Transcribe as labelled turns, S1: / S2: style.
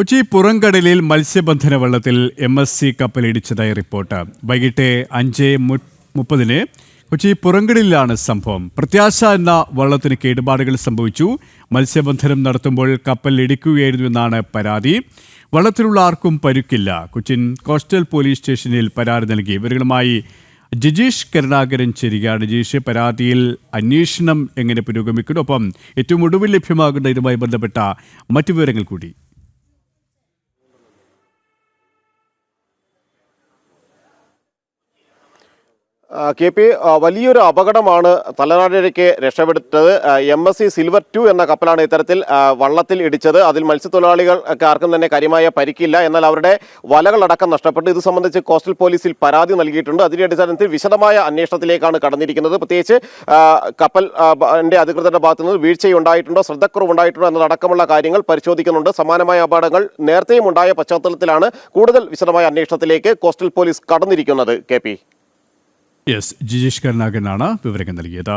S1: കൊച്ചി പുറംകടലിൽ മത്സ്യബന്ധന വള്ളത്തിൽ എം എസ് സി കപ്പലിടിച്ചതായി റിപ്പോർട്ട്. വൈകിട്ട് അഞ്ച് മുപ്പതിന് കൊച്ചി പുറംകടലിലാണ് സംഭവം. പ്രത്യാശ എന്ന വള്ളത്തിന് കേടുപാടുകൾ സംഭവിച്ചു. മത്സ്യബന്ധനം നടത്തുമ്പോൾ കപ്പൽ ഇടിക്കുകയായിരുന്നു എന്നാണ് പരാതി. വള്ളത്തിലുള്ള ആർക്കും പരുക്കില്ല. കൊച്ചിൻ കോസ്റ്റൽ പോലീസ് സ്റ്റേഷനിൽ പരാതി നൽകി. ഇവരുമായി ജിജീഷ് കരുണാകരൻ ചേരുകയാണ്. ജിജീഷ് പരാതിയിൽ അന്വേഷണം എങ്ങനെ പുരോഗമിക്കുന്നു? ഒപ്പം ഏറ്റവും ഒടുവിൽ ലഭ്യമാകുന്ന ഇതുമായി ബന്ധപ്പെട്ട മറ്റു വിവരങ്ങൾ കൂടി.
S2: കെ പി വലിയൊരു അപകടമാണ് തലനാടിഴയ്ക്ക് രക്ഷപ്പെടുത്തത്. M S C Silver two എന്ന കപ്പലാണ് ഇത്തരത്തിൽ വള്ളത്തിൽ ഇടിച്ചത്. അതിൽ മത്സ്യത്തൊഴിലാളികൾക്ക് ആർക്കും തന്നെ കാര്യമായ പരിക്കില്ല. എന്നാൽ അവരുടെ വലകളടക്കം നഷ്ടപ്പെട്ടു. ഇത് സംബന്ധിച്ച് കോസ്റ്റൽ പോലീസിൽ പരാതി നൽകിയിട്ടുണ്ട്. അതിന്റെ അടിസ്ഥാനത്തിൽ വിശദമായ അന്വേഷണത്തിലേക്കാണ് കടന്നിരിക്കുന്നത്. പ്രത്യേകിച്ച് കപ്പൽ എന്റെ അധികൃതരുടെ ഭാഗത്തു നിന്ന് വീഴ്ചയുണ്ടായിട്ടുണ്ടോ ശ്രദ്ധക്കുറവുണ്ടായിട്ടുണ്ടോ എന്നതടക്കമുള്ള കാര്യങ്ങൾ പരിശോധിക്കുന്നുണ്ട്. സമാനമായ അപകടങ്ങൾ നേരത്തെയും ഉണ്ടായ പശ്ചാത്തലത്തിലാണ് കൂടുതൽ വിശദമായ അന്വേഷണത്തിലേക്ക് കോസ്റ്റൽ പോലീസ് കടന്നിരിക്കുന്നത്. കെ
S1: യെസ് ജിജീഷ് കരുണാകരനാണ് വിവരങ്ങൾ നൽകിയത്.